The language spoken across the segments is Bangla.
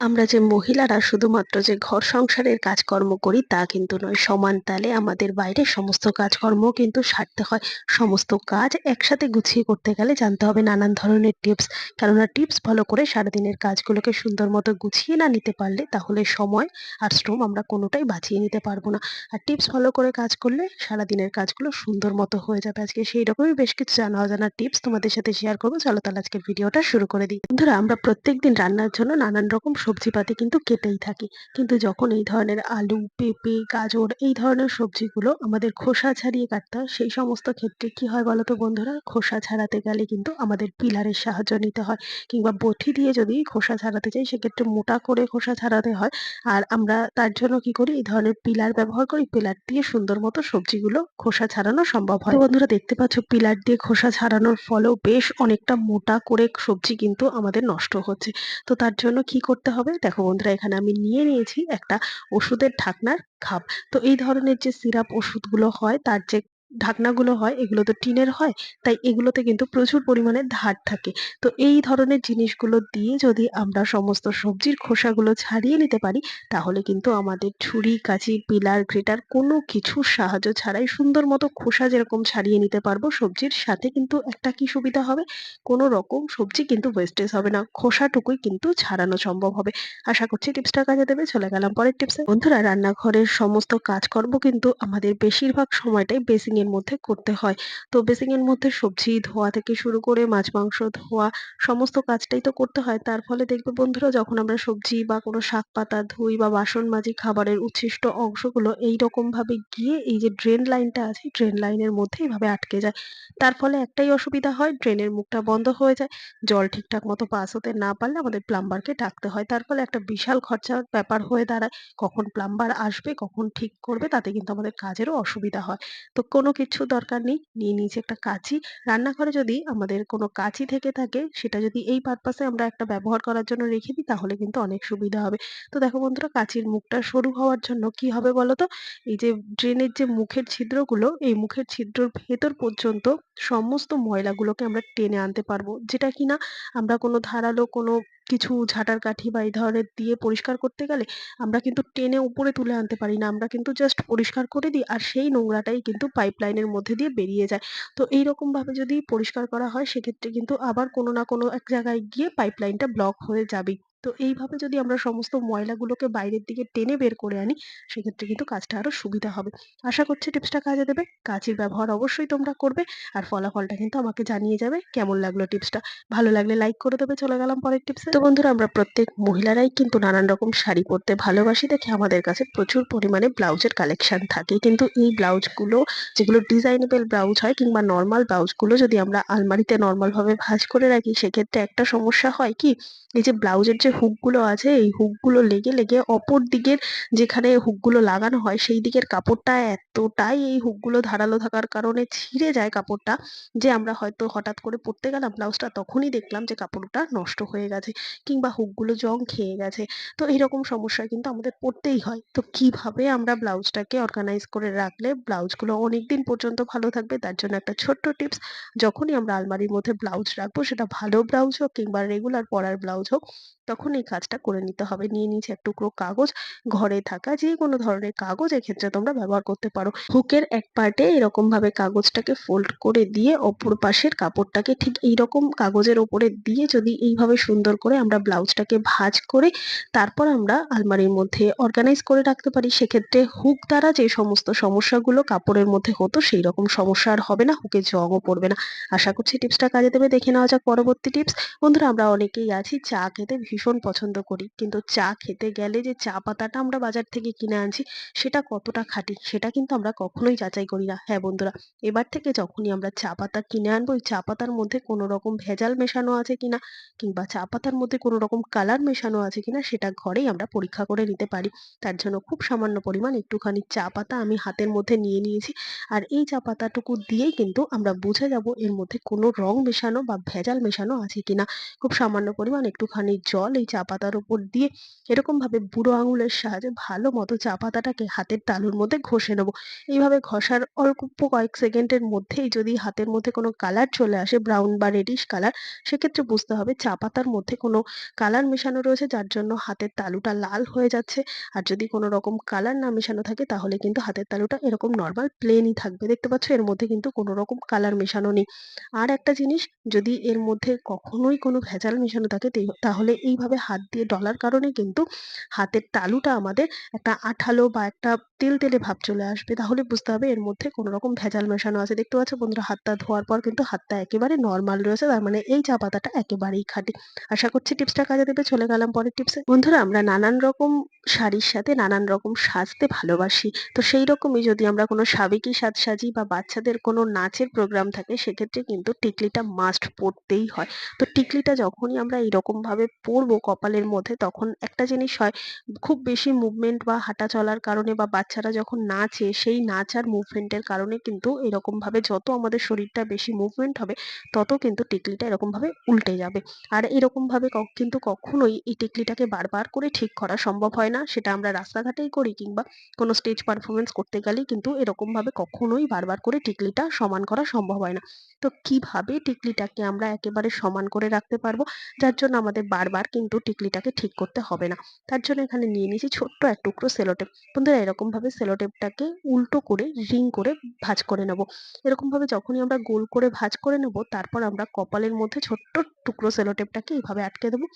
আমরা যে মহিলারা শুধুমাত্র যে ঘর সংসারের কাজকর্ম করি তা কিন্তু নয়, সমান তালে আমাদের বাইরে সমস্ত কাজকর্ম কিন্তু সারতে হয়। সমস্ত কাজ একসাথে গুছিয়ে করতে গেলে জানতে হবে নানান ধরনের টিপস। কেননা টিপস ফলো করে সারাদিনের কাজগুলোকে সুন্দর মতো গুছিয়ে না নিতে পারলে তাহলে সময় আর শ্রম আমরা কোনোটাই বাঁচিয়ে নিতে পারব না। আর টিপস ফলো করে কাজ করলে সারাদিনের কাজগুলো সুন্দর মতো হয়ে যাবে। আজকে সেই রকমই বেশ কিছু জানা অজানা টিপস তোমাদের সাথে শেয়ার করব। চলো তাহলে আজকের ভিডিওটা শুরু করে দিই। বন্ধুরা, আমরা প্রত্যেকদিন রান্নার জন্য নানান রকম সবজিপাতি কিন্তু কেটেই থাকি। কিন্তু যখন এই ধরনের আলু, পেঁপে, গাজর এই ধরনের সবজিগুলো আমাদের খোসা ছাড়িয়ে কাটতে হয়, সেই সমস্ত ক্ষেত্রে কি হয় বলতো বন্ধুরা? খোসা ছাড়াতে গেলে কিন্তু আমাদের পিলারের সাহায্য নিতে হয়। কিংবা বটি দিয়ে যদি খোসা ছাড়াতে চাই, সেক্ষেত্রে মোটা করে খোসা ছাড়াতে হয়। আর আমরা তার জন্য কি করি? এই ধরনের পিলার ব্যবহার করি। পিলার দিয়ে সুন্দর মতো সবজিগুলো খোসা ছাড়ানো সম্ভব হয়। বন্ধুরা দেখতে পাচ্ছ, পিলার দিয়ে খোসা ছাড়ানোর ফলেও বেশ অনেকটা মোটা করে সবজি কিন্তু আমাদের নষ্ট হচ্ছে। তো তার জন্য কি করতে হবে দেখো বন্ধুরা, এখানে আমি নিয়ে নিয়েছি একটা ওষুধের ঢাকনার খাপ তো এই ধরনের যে সিরাপ ওষুধগুলো হয়, তার যে ঢাকনাগুলো হয়, এগুলো তো টিনের হয়, তাই এগুলোতে কিন্তু প্রচুর পরিমাণে ধার থাকে। তো এই ধরনের জিনিসগুলো দিয়ে যদি আমরা সমস্ত সবজির খোসাগুলো ছাড়িয়ে নিতে পারি, তাহলে কিন্তু আমাদের ছুরি, কাঁচি, পিলার, গ্রেটার কোনো কিছুর সাহায্য ছাড়াই সুন্দর মতো খোসা যেরকম ছাড়িয়ে নিতে পারব, সবজির সাথে কিন্তু একটা কি সুবিধা হবে? কোনো রকম সবজি কিন্তু ওয়েস্টেজ হবে না, খোসাটুকুই কিন্তু ছাড়ানো সম্ভব হবে। আশা করছি টিপসটা কাজে দেবে, চলে গেলাম পরের টিপসে। বন্ধুরা, রান্নাঘরের সমস্ত কাজকর্ম কিন্তু আমাদের বেশিরভাগ সময়টাই বেসিং এর মধ্যে করতে হয়। তো বেসিং এর মধ্যে সবজি, ধোয়া থেকে শুরু করে মাছ, মাংস, ধোয়া সমস্ত কাজটাই তো করতে হয়। তার ফলে দেখবে বন্ধুরা, যখন আমরা সবজি বা কোনো শাক পাতা, ধুই বা বাসন মাজি খাবারের উচ্ছিষ্ট অংশগুলো এই ভাবে গিয়ে এই যে ড্রেন লাইনটা আছে ড্রেন লাইনের মধ্যে এইভাবে আটকে যায়। তার ফলে একটাই অসুবিধা হয় ড্রেনের মুখটা বন্ধ হয়ে যায়। জল ঠিকঠাক মতো পাস হতে না পারলে আমাদের প্লাম্বারকে ডাকতে হয়। তার ফলে একটা বিশাল খরচার ব্যাপার হয়ে দাঁড়ায়। কখন প্লাম্বার আসবে, কখন ঠিক করবে, তাতে কিন্তু আমাদের কাজেরও অসুবিধা হয়। তো কোনো কিছু দরকার নেই। নিয়ে নিয়েছি একটা কাঁচি। রান্নাঘরে যদি আমাদের কোনো কাঁচি থেকে থাকে, সেটা যদি এই পারপাসে আমরা একটা ব্যবহার করার জন্য রেখে দিই, তাহলে কিন্তু অনেক সুবিধা হবে। তো দেখো বন্ধুরা, কাঁচির মুখটা সরু হওয়ার জন্য কি হবে বলো তো এই যে ড্রেনের যে মুখের ছিদ্রগুলো, এই মুখের ছিদ্রর ভেতর পর্যন্ত সমস্ত ময়লাগুলোকে আমরা টেনে আনতে পারব। যেটা কিনা আমরা কোনো ধারালো কোনো কিছু ঝাঁটার কাঠি বা এই ধরনের দিয়ে পরিষ্কার করতে গেলে আমরা কিন্তু টেনে উপরে তুলে আনতে পারি না। আমরা কিন্তু জাস্ট পরিষ্কার করে দিই আর সেই নোংরাটাই কিন্তু পাইপ লাইনের মধ্যে দিয়ে বেরিয়ে যায়। তো এইরকম ভাবে যদি পরিষ্কার করা হয় সেক্ষেত্রে কিন্তু আবার কোনো না কোনো এক জায়গায় গিয়ে পাইপ লাইনটা ব্লক হয়ে যাবেই। তো এইভাবে যদি আমরা সমস্ত ময়লাগুলোকে বাইরের দিকে টেনে বের করে আনি, সেক্ষেত্রে কিন্তু কাজটা আরও সুবিধা হবে। আশা করছি টিপসটা কাজে দেবে। কাঁচির ব্যবহার অবশ্যই তোমরা করবে। আর ফলাফলটা কিন্তু আমাকে জানিয়ে যাবে কেমন লাগল টিপসটা ভালো লাগলে লাইক করে দেবে। চলে গেলাম পরের টিপসে তো বন্ধুরা, আমরা প্রত্যেক মহিলারাই কিন্তু নানান রকম শাড়ি পরতে ভালোবাসি। দেখে আমাদের কাছে প্রচুর পরিমাণে ব্লাউজের কালেকশন থাকে। কিন্তু এই ব্লাউজগুলো, যেগুলো ডিজাইনেবল ব্লাউজ হয় কিংবা নর্মাল ব্লাউজগুলো যদি আমরা আলমারিতে নর্মাল ভাবে ভাঁজ করে রাখি, সেক্ষেত্রে একটা সমস্যা হয় কি? এই যে ব্লাউজের যে হুকগুলো আছে, এই হুকগুলো লেগে লেগে অপর দিকের যেখানে হুকগুলো লাগানো হয়, সেই দিকের কাপড়টা এতটাই এই হুকগুলো ধারালো থাকার কারণে ছিঁড়ে যায় কাপড়টা যে আমরা হয়তো হঠাৎ করে পরতে গেলাম, ব্লাউজটা তখনই দেখলাম যে কাপড়টা নষ্ট হয়ে গেছে কিংবা হুকগুলো জং খেয়ে গেছে। তো এইরকম সমস্যা কিন্তু আমাদের পড়তেই হয়। তো কীভাবে আমরা ব্লাউজটাকে অর্গানাইজ করে রাখলে ব্লাউজগুলো অনেকদিন পর্যন্ত ভালো থাকবে, তার জন্য একটা ছোট্ট টিপস, যখনই আমরা আলমারির মধ্যে ব্লাউজ রাখব, সেটা ভালো ব্লাউজ হোক কিংবা রেগুলার পরার ব্লাউজ হোক তখন এই কাজটা করে নিতে হবে। নিয়ে নিয়েছি এক টুকরো কাগজ, ঘরে থাকা যে কোনো ধরনের কাগজ এক্ষেত্রে তোমরা ব্যবহার করতে পারো। হুকের এক পার্টে এরকম ভাবে কাগজটাকে ফোল্ড করে দিয়ে অপর পাশের কাপড়টাকে ঠিক এইরকম কাগজের ওপরে দিয়ে যদি এইভাবে সুন্দর করে আমরা ব্লাউজটাকে ভাঁজ করে তারপর আমরা আলমারির মধ্যে অর্গানাইজ করে রাখতে পারি, সেক্ষেত্রে হুক দ্বারা যে সমস্ত সমস্যাগুলো কাপড়ের মধ্যে হতো সেই রকম সমস্যা আর হবে না হুকে জংও পড়বে না। আশা করছি টিপসটা কাজে দেবে। দেখে নেওয়া যাক পরবর্তী টিপস। বন্ধুরা, আমরা অনেকেই আছি চা খেতে ভীষণ পছন্দ করি। কিন্তু চা খেতে গেলে যে চা পাতাটা আমরা বাজার থেকে কিনে আনছি, সেটা কতটা খাঁটি, সেটা কিন্তু আমরা কখনোই যাচাই করি না। হ্যাঁ বন্ধুরা, এবার থেকে যখনই আমরা চা পাতা কিনে আনব, ওই চা পাতার মধ্যে কোনো রকম ভেজাল মেশানো আছে কিনা, কিংবা চা পাতার মধ্যে কোনো রকম কালার মেশানো আছে কিনা, সেটা ঘরেই আমরা পরীক্ষা করে নিতে পারি। তার জন্য খুব সামান্য পরিমাণ একটুখানি চা পাতা আমি হাতের মধ্যে নিয়ে নিয়েছি। আর এই চা পাতাটুকু দিয়েই কিন্তু আমরা বুঝে যাব এর মধ্যে কোনো রং মেশানো বা ভেজাল মেশানো আছে কিনা। খুব সামান্য পরিমাণ একটুখানি জল এই চা পাতার উপর দিয়ে এরকমভাবে বুড়ো আঙুলের সাহায্যে ভালো মতো চা পাতাটাকে হাতের তালুর মধ্যে ঘষে নেব। এইভাবে ঘষার অল্প কয়েক সেকেন্ডের মধ্যেই যদি হাতের মধ্যে কোনো কালার চলে আসে, ব্রাউন বা রেডিশ কালার, সেক্ষেত্রে বুঝতে হবে চা পাতার মধ্যে কোনো কালার মেশানো রয়েছে, যার জন্য হাতের তালুটা লাল হয়ে যাচ্ছে। আর যদি কোনো রকম কালার না মেশানো থাকে, তাহলে কিন্তু হাতের তালুটা এরকম নর্মাল প্লেনই থাকবে। দেখতে পাচ্ছ, এর মধ্যে কিন্তু কোনো রকম কালার মেশানো নেই। আর একটা জিনিস, যদি এর মধ্যে কখনোই কোনো ভেজাল মেশানো থাকে তাহলে এইভাবে হাত দিয়ে ডলার কারণে কিন্তু হাতের তালুটা আমাদের একটা আঠালো বা একটা তেলতেলে ভাব চলে আসবে। তাহলে বুঝতে হবে এর মধ্যে কোনো রকম ভেজাল মেশানো আছে। দেখতে পাচ্ছ বন্ধুরা হাতটা ধোয়ার পর কিন্তু হাতটা একেবারে নর্মাল রয়েছে, তার মানে এই চা পাতাটা একেবারেই খাঁটি। আশা করছি টিপসটা কাজে দেবে, চলে গেলাম পরের টিপসে। বন্ধুরা আমরা নানান রকম শাড়ির সাথে নানান রকম সাজতে ভালোবাসি। তো সেই রকমই যদি আমরা কোনো সাবেকি সাজ সাজি বা বাচ্চাদের কোনো নাচের প্রোগ্রাম থাকে, সেক্ষেত্রে কিন্তু টিকলিটা মাস্ট পরতেই হয়। তো টিকলিটা যখনই আমরা এইরকম ভাবে পরবো কপালের মধ্যে, তখন একটা জিনিস হয়, খুব বেশি মুভমেন্ট বা হাঁটা চলার কারণে বা বাচ্চারা যখন নাচে, সেই নাচ আর মুভমেন্টের কারণে কিন্তু এরকম ভাবে যত আমাদের শরীরটা বেশি মুভমেন্ট হবে, তত কিন্তু টিকলিটা এরকম ভাবে উল্টে যাবে। আর এরকম ভাবে কিন্তু কখনোই এই টিকলিটাকে বারবার করে ঠিক করা সম্ভব হয় না, সেটা আমরা রাস্তাঘাটেই করি কিংবা কোনো স্টেজ পারফরমেন্স করতে গেলেই কিন্তু এরকম ভাবে কখনোই বারবার করে টিকলিটা সমান করা সম্ভব হয় না। তো কীভাবে টিকলিটাকে আমরা একেবারে সমান করে রাখতে পারব? যার জন্য আমাদের বারবার কিন্তু টিকলিটাকে ঠিক করতে হবে না। তার জন্য এখানে নিয়ে নিয়েছি ছোট্ট এক টুকরো সেলোটেপ। বন্ধুরা, এরকম ভাবে সেলোটেপটাকে উল্টো করে রিং করে ভাজ করে নেব। এরকম ভাবে যখনই আমরা গোল করে ভাজ করে নেব, তারপর আমরা কপালের মধ্যে ছোট্ট টুকরো সেলোটেপটাকে এইভাবে আটকে দেবো।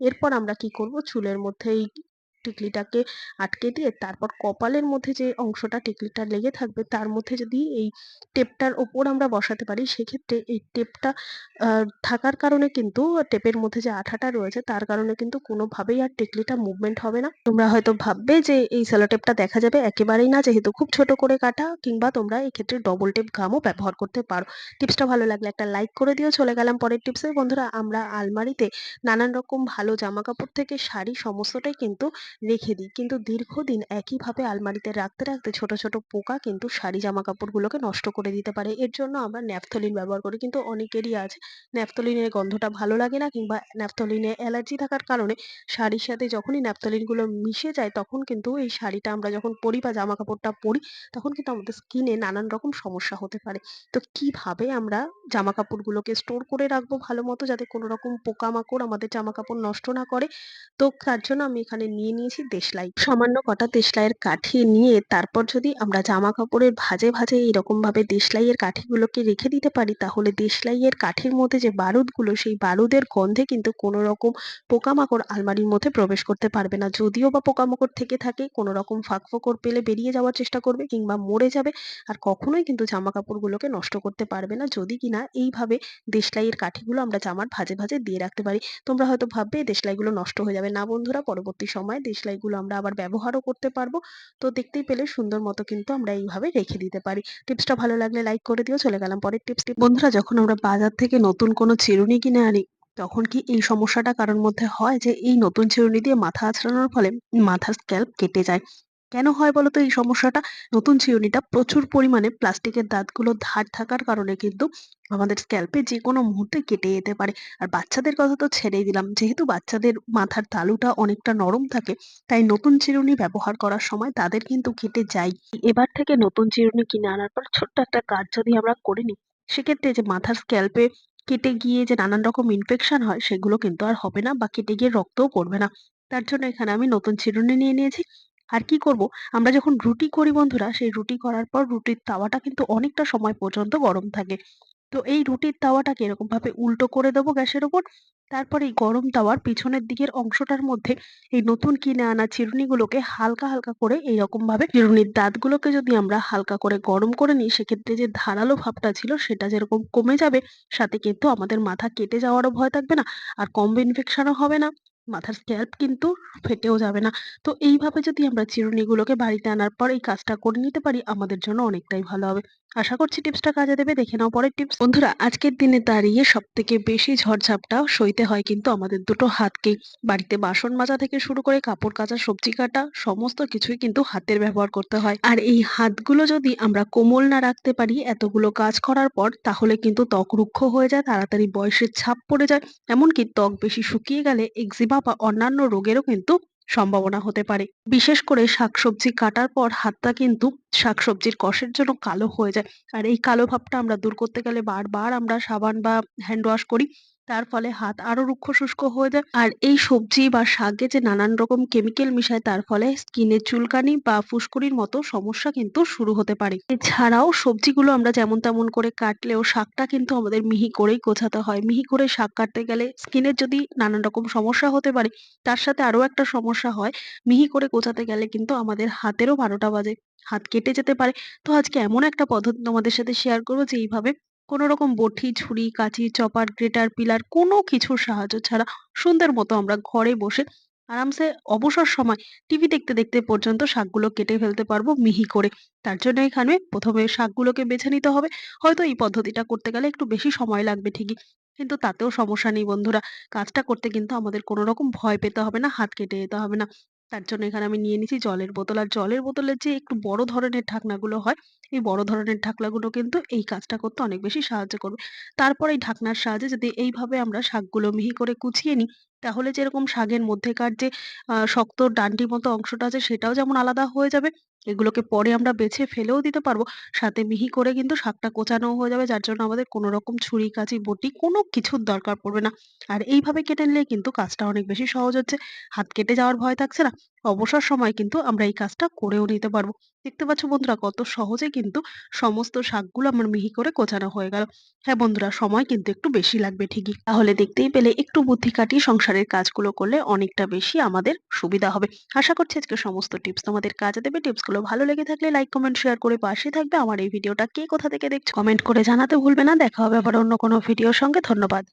এরপর আমরা কি করব? চুলের মধ্যে এই টিকলিটাকে আটকে দিয়ে তারপর কপালের মধ্যে যে অংশটা টিকলিটা লেগে থাকবে, তার মধ্যে যদি এই টেপটার ওপর আমরা বসাতে পারি, সেক্ষেত্রে এই টেপটা থাকার কারণে কিন্তু টেপের মধ্যে যে আঠাটা রয়েছে, তার কারণে কিন্তু কোনোভাবেই আর টিকলিটা মুভমেন্ট হবে না। তোমরা হয়তো ভাববে যে এই সেলো টেপটা দেখা যাবে একেবারেই না, যেহেতু খুব ছোট করে কাটা, কিংবা তোমরা এক্ষেত্রে ডবল টেপ গামও ব্যবহার করতে পারো। টিপসটা ভালো লাগলে একটা লাইক করে দিও। চলে গেলাম পরের টিপসে। বন্ধুরা, আমরা আলমারিতে নানান রকম ভালো জামা কাপড় থেকে শাড়ি, সমস্তটাই কিন্তু রেখে দিই। কিন্তু দীর্ঘদিন একইভাবে আলমারিতে রাখতে রাখতে ছোট ছোট পোকা কিন্তু শাড়ি জামা কাপড়গুলোকে নষ্ট করে দিতে পারে। এর জন্য আমরা ন্যাপথলিন ব্যবহার করি। কিন্তু অনেকেরই আছে ন্যাপথলিনের গন্ধটা ভালো লাগে না কিংবা ন্যাপথলিনে অ্যালার্জি থাকার কারণে শাড়ির সাথে যখনই ন্যাপথলিনগুলো মিশে যায় তখন কিন্তু এই শাড়িটা আমরা যখন পরি বা জামা কাপড়টা পরি তখন কিন্তু আমাদের স্কিনে নানান রকম সমস্যা হতে পারে। তো কীভাবে আমরা জামা কাপড়গুলোকে স্টোর করে রাখব ভালো মতো যাতে কোনো রকম পোকামাকড় আমাদের জামা কাপড় নষ্ট না করে? তো তার জন্য আমি এখানে নিয়ে নিয়েছি দেশলাই সামান্য কটা দেশলাইয়ের কাঠি নিয়ে তারপর যদি আমরা জামা কাপড়ের ভাঁজে ভাঁজে এরকম ভাবে দেশলাইয়ের কাঠিগুলোকে রেখে দিতে পারি, তাহলে দেশলাইয়ের কাঠির মধ্যে যে বারুদগুলো, সেই বারুদের গন্ধে কিন্তু কোনো রকম পোকামাকড় আলমারির মধ্যে প্রবেশ করতে পারবে না। যদিও বা পোকামাকড় থেকে থাকে কোনো রকম ফাঁক ফোকর পেলে বেরিয়ে যাওয়ার চেষ্টা করবে কিংবা মরে যাবে, আর কখনোই কিন্তু জামা কাপড়গুলোকে নষ্ট করতে পারবে না। যদি কিনা এইভাবে দেশলাইয়ের কাঠিগুলো আমরা জামার ভাঁজে ভাঁজে দিয়ে রাখতে পারি, তোমরা হয়তো ভাববে দেশলাইগুলো নষ্ট হয়ে যাবে। না বন্ধুরা, পরবর্তী সময়ে দেশলাইগুলো আমরা আবার ব্যবহারও করতে পারব। তো দেখতেই পেলে সুন্দর মতো কিন্তু আমরা এইভাবে রেখে দিতে পারি। টিপসটা ভালো লাগলে লাইক করে দিও। চলে গেলাম পরের টিপস বন্ধুরা, যখন আমরা বাজার থেকে নতুন কোনো চিরুনি কিনে আনি, তখন কি এই সমস্যাটা কারোর মধ্যে হয় যে, এই নতুন চিরুনি দিয়ে মাথা আঁচড়ানোর ফলে মাথার স্ক্যাল্প কেটে যায়? কেন হয় বলতো? এই সমস্যাটা? নতুন চিরুনিটা প্রচুর পরিমাণে প্লাস্টিকের দাঁতগুলো ধার থাকার কারণে কিন্তু আমাদের স্ক্যাল্পে যে কোনো মুহূর্তে কেটে যেতে পারে। আর বাচ্চাদের কথা তো ছেড়েই দিলাম। যেহেতু বাচ্চাদের মাথার তালুটা অনেকটা নরম থাকে, তাই নতুন চিরুনি ব্যবহার করার সময় তাদের কিন্তু কেটে যায়। এবার থেকে নতুন চিরুনি কিনে আনার পর ছোট্ট একটা কাজ যদি আমরা করে নিই, সেক্ষেত্রে যে মাথার স্ক্যাল্পে কেটে গিয়ে যে নানান রকম ইনফেকশন হয়, সেগুলো কিন্তু আর হবে না বা কেটে গিয়ে রক্তও পড়বে না। তার জন্য এখানে আমি নতুন চিরুনি নিয়ে নিয়েছি। আর কি করব? আমরা যখন রুটি করি বন্ধুরা, সেই রুটি করার পর রুটির তাওয়াটা কিন্তু অনেকটা সময় পর্যন্ত গরম থাকে। তো এই রুটির তাওয়াটাকে এরকম ভাবে উল্টো করে দেবো গ্যাসের ওপর। তারপর এই গরম তাওয়ার পিছনের দিকের অংশটার মধ্যে এই নতুন কিনে আনা চিরুনিগুলোকে হালকা হালকা করে এইরকম ভাবে চিরুনির দাঁতগুলোকে যদি আমরা হালকা করে গরম করে নিই, সেক্ষেত্রে যে ধারালো ভাবটা ছিল সেটা যেরকম কমে যাবে, সাথে কিন্তু আমাদের মাথা কেটে যাওয়ারও ভয় থাকবে না, আর কম্বো ইনফেকশনও হবে না। মাথার স্ক্যাল্প কিন্তু ফেটেও যাবে না। তো এইভাবে যদি আমরা চিরুনিগুলোকে বাড়িতে আনার পর এই কাজটা করে নিতে পারি, আমাদের জন্য অনেকটাই ভালো হবে। আশা করছি টিপসটা কাজে দেবে। দেখে নাও পরের টিপস। বন্ধুরা, আজকের দিনে দাঁড়িয়ে সব থেকে বেশি ঝড়ঝাপটা সইতে হয় কিন্তু আমাদের দুটো হাতকেই বাড়িতে বাসন মাজা থেকে শুরু করে কাপড় কাচা, সবজি কাটা, সমস্ত কিছুই কিন্তু হাতের ব্যবহার করতে হয়। আর এই হাতগুলো যদি আমরা কোমল না রাখতে পারি এতগুলো কাজ করার পর, তাহলে কিন্তু ত্বক রুক্ষ হয়ে যায়, তাড়াতাড়ি বয়সের ছাপ পড়ে যায়। এমনকি ত্বক বেশি শুকিয়ে গেলে এক্সিমা বা অন্যান্য রোগেরও কিন্তু সম্ভাবনা হতে পারে। বিশেষ করে শাকসবজি কাটার পর হাতটা কিন্তু শাকসবজির কষের জন্য কালো হয়ে যায়। আর এই কালো ভাবটা আমরা দূর করতে গেলে বারবার আমরা সাবান বা হ্যান্ড ওয়াশ করি। তার ফলে হাত আরও রুক্ষ শুষ্ক হয়ে যায়। আর এই সবজি বা শাকে যে নানান রকম কেমিক্যাল মিশায়, তার ফলে স্কিনে চুলকানি বা ফুসকুড়ির মতো সমস্যা কিন্তু শুরু হতে পারে। এছাড়াও সবজিগুলো আমরা যেমন তেমন করে কাটলেও শাকটা কিন্তু আমাদের মিহি করেই গোছাতে হয়। মিহি করে শাক কাটতে গেলে স্কিনের যদি নানান রকম সমস্যা হতে পারে, তার সাথে আরও একটা সমস্যা হয়। মিহি করে গোছাতে গেলে কিন্তু আমাদের হাতেরও বারোটা বাজে। হাত কেটে যেতে পারে। তো আজকে এমন একটা পদ্ধতি তোমাদের সাথে শেয়ার করব যে এইভাবে কোনো রকম বটি, ছুরি কাঁচি চপার, গ্রেটার, পিলার কোনো কিছুর সাহায্য ছাড়া সুন্দর মতো আমরা ঘরে বসে আরামসে অবসর সময় টিভি দেখতে দেখতে পর্যন্ত শাকগুলো কেটে ফেলতে পারব মিহি করে। তার জন্য এখানে প্রথমে শাকগুলোকে বেছে নিতে হবে। হয়তো এই পদ্ধতিটা করতে গেলে একটু বেশি সময় লাগবে ঠিকই। কিন্তু তাতেও সমস্যা নেই বন্ধুরা। কাজটা করতে কিন্তু আমাদের কোনো রকম ভয় পেতে হবে না, হাত কেটে যেতে হবে না। তার জন্য এখানে আমি নিয়ে নিয়েছি জলের বোতল। আর জলের বোতলের যে একটু বড় ধরনের ঢাকনাগুলো হয়, এই বড় ধরনের ঢাকনাগুলো কিন্তু এই কাজটা করতে অনেক বেশি সাহায্য করবে। তারপর এই ঢাকনার সাহায্যে যদি এইভাবে আমরা শাকগুলো মিহি করে কুচিয়ে নিই, তাহলে যেরকম শাকের মধ্যেকার যে শক্ত ডান্ডি মতো অংশটা আছে সেটাও যেমন আলাদা হয়ে যাবে। এগুলোকে পরে আমরা বেছে ফেলেও দিতে পারব। সাথে মিহি করে কিন্তু শাকটা কোচানোও হয়ে যাবে, যার জন্য আমাদের কোনো রকম ছুরি, কাঁচি, বটি কোনো কিছুর দরকার পড়বে না। আর এইভাবে কেটে নিলে কিন্তু কাজটা অনেক বেশি সহজ হচ্ছে। হাত কেটে যাওয়ার ভয় থাকছে না। অবসর সময় কিন্তু আমরা এই কাজটা করেও নিতে পারব। দেখতে পাচ্ছ বন্ধুরা কত সহজে কিন্তু সমস্ত শাকগুলো আমার মিহি করে কোচানো হয়ে গেল। হ্যাঁ বন্ধুরা, সময় কিন্তু একটু বেশি লাগবে ঠিকই। তাহলে দেখতেই পেলে একটু বুদ্ধি কাটিয়ে সংসারের কাজগুলো করলে অনেকটা বেশি আমাদের সুবিধা হবে। আশা করছি আজকে সমস্ত টিপস তোমাদের কাজে দেবে। টিপসগুলো ভালো লেগে থাকলে লাইক কমেন্ট শেয়ার করে পাশে থাকবে। আমার এই ভিডিওটা কে কোথা থেকে দেখছ? কমেন্ট করে জানাতে ভুলবে না। দেখা হবে আবার অন্য কোনো ভিডিওর সঙ্গে। ধন্যবাদ।